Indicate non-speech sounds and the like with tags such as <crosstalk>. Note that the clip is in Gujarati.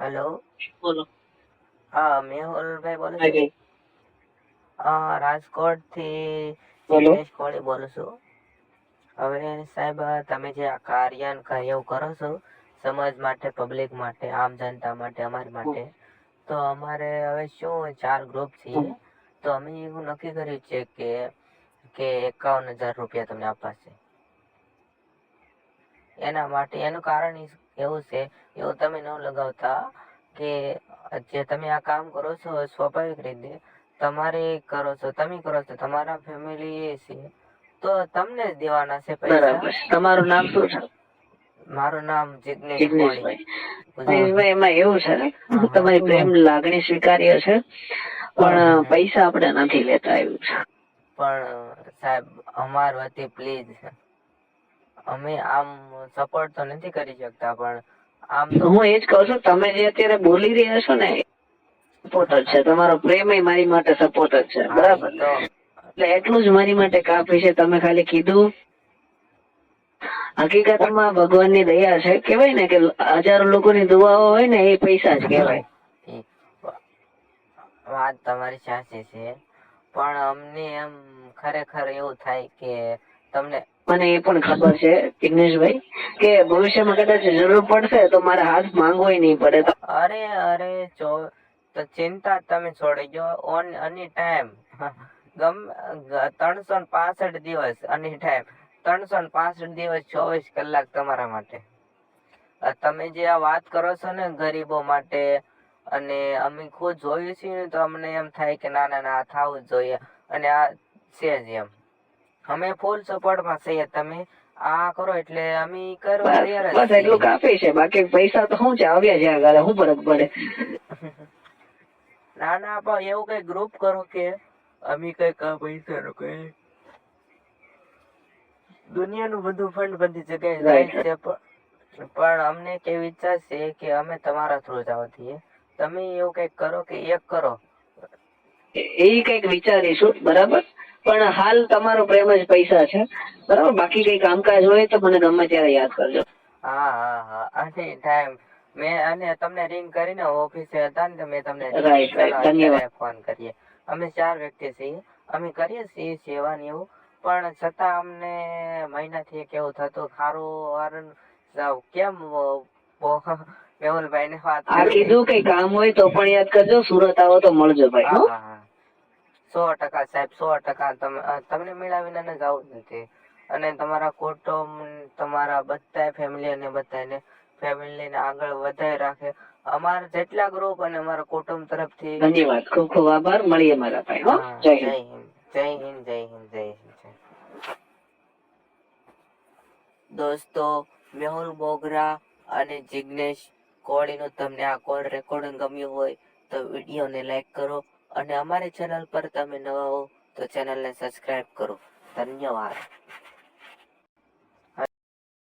હેલો બોલો. હા મેહુલભાઈ બોલો છો? હા રાજકોટથી. જિગ્નેશ કોળી બોલું છું. હવે સાહેબ તમે જે આ કાર્ય એવું કરો છો સમાજ માટે પબ્લિક માટે આમ જનતા માટે અમારી માટે તો અમારે હવે શું ચાર ગ્રુપ છીએ. તો અમે એવું નક્કી કર્યું છે કે કે એકાવન હજાર રૂપિયા તમને આપવા છે. એના માટે. એનું કારણ એવું છે એવું તમે ન લગાવતા કે જે તમે આ કામ કરો છો સ્વાભાવિક રીતે તમારે કરો છો તમે કરો છો તમારા ફેમિલી એ છે. તો તમને જ દેવાના છે પૈસા. તમારું નામ શું છે? મારું નામ જિગ્નેશ એમાં એવું છે. તમારી પ્રેમ લાગણી સ્વીકાર્ય છે પણ પૈસા આપણે નથી લેતા એવું છે. પણ સાહેબ અમાર વતી પ્લીઝ અમે આમ સપોર્ટ તો નથી કરી શકતા પણ આમ તો હું એ જ કહું છું તમે જે અત્યારે બોલી રહ્યા છો ને સપોર્ટર છે. તમારો પ્રેમ મારી માટે સપોર્ટર છે. બરાબર? તો એટલે એટલું જ મારી માટે કાફી છે. તમે ખાલી કીધું હકીકતમાં ભગવાનની દયા છે. કેવાય ને કે હજારો લોકોની દુઆઓ હોય ને એ પૈસા જ કહેવાય. વાત તમારી સાચી છે. પણ અમને એમ ખરેખર એવું થાય કે તમને મને એ પણ ખબર છે, જિગ્નેશભાઈ, કે ભવિષ્યમાં કદાચ જરૂર પડશે તો મારે હાથ માંગવો નહીં પડે. અરે અરે, જો, તો ચિંતા તમે છોડી દો ઓન એની ટાઈમ ગમ ત્રણસો પાસઠ દિવસ એની ટાઈમ ત્રણસો પાસઠ દિવસ, ચોવીસ કલાક તમારા માટે. તમે જે આ વાત કરો છો ને ગરીબો માટે, અને અમે ખુદ છે ને તો અમને એમ થાય કે ના ના ના થવું જ જોઈએ. અને આ છે જ એમ. અમે ફૂલ સપોર્ટમાં છીએ. તમે આ કરો એટલે અમે કરવા તૈયાર બસ એટલું કાફી છે. બાકી પૈસા તો શું છે? આવ્યા જ્યાં શું ફરક પડે? <laughs> ના ના પણ એવું કઈ ગ્રુપ કરો કે અમે કઈ કા પૈસા નું કઈ દુનિયાનું બધું ફંડ બધી જગ્યાએ જાય છે પણ પણ અમને કેવી ઈચ્છા છે કે અમે તમારા થ્રુ જ આવતીએ તમે એવું કંઈક કરો કે એક કરો. એ કંઈક વિચારીશું. બરાબર? પણ હાલ તમારો પ્રેમ જ પૈસા છે. બરાબર? બાકી કઈ કામકાજ હોય તો મને ગમે ત્યારે યાદ કરજો. હા હા હા. ટાઈમ મેં અને તમને રિંગ કરીને ઓફિસે હતા ને મેં તમને રાઈટ right. ધન્યવાદ. ફોન કરીએ. અમે ચાર વ્યક્તિ છીએ. અમે કરીએ છીએ સેવા ને એવું. પણ છતાં અમને મહિનાથી એક એવું થતું ખારું જાવ કેમ મેહુલભાઈ ને વાત આ કીધું કઈ કામ હોય તો પણ યાદ કરજો. સુરત આવો તો મળજો ભાઈ હા. સો ટકા સાહેબ સો ટકા. તમને મળ્યા વિના ને જવું જ નથી. અને તમારા કુટુંબ તમારા બધા ફેમિલી અને બધાને ફેમિલીને આગળ વધારે રાખે. અમારા જેટલા ગ્રુપ અને અમારા કુટુંબ તરફથી ધન્યવાદ. ખૂબ ખૂબ આભાર. મળીએ મારા ભાઈ હો. જય હિન્દ. જય હિન્દ જય હિન્દ જય હિન્દ જય દોસ્તો મેહુલ બોગરા અને જિગ્નેશ કોળીનો તમને આ કોલ રેકોર્ડિંગ ગમ્યું હોય તો વિડીયોને લાઈક કરો. અને અમારી ચેનલ પર તમે નવા હો તો ચેનલને સબસ્ક્રાઇબ કરો. ધન્યવાદ.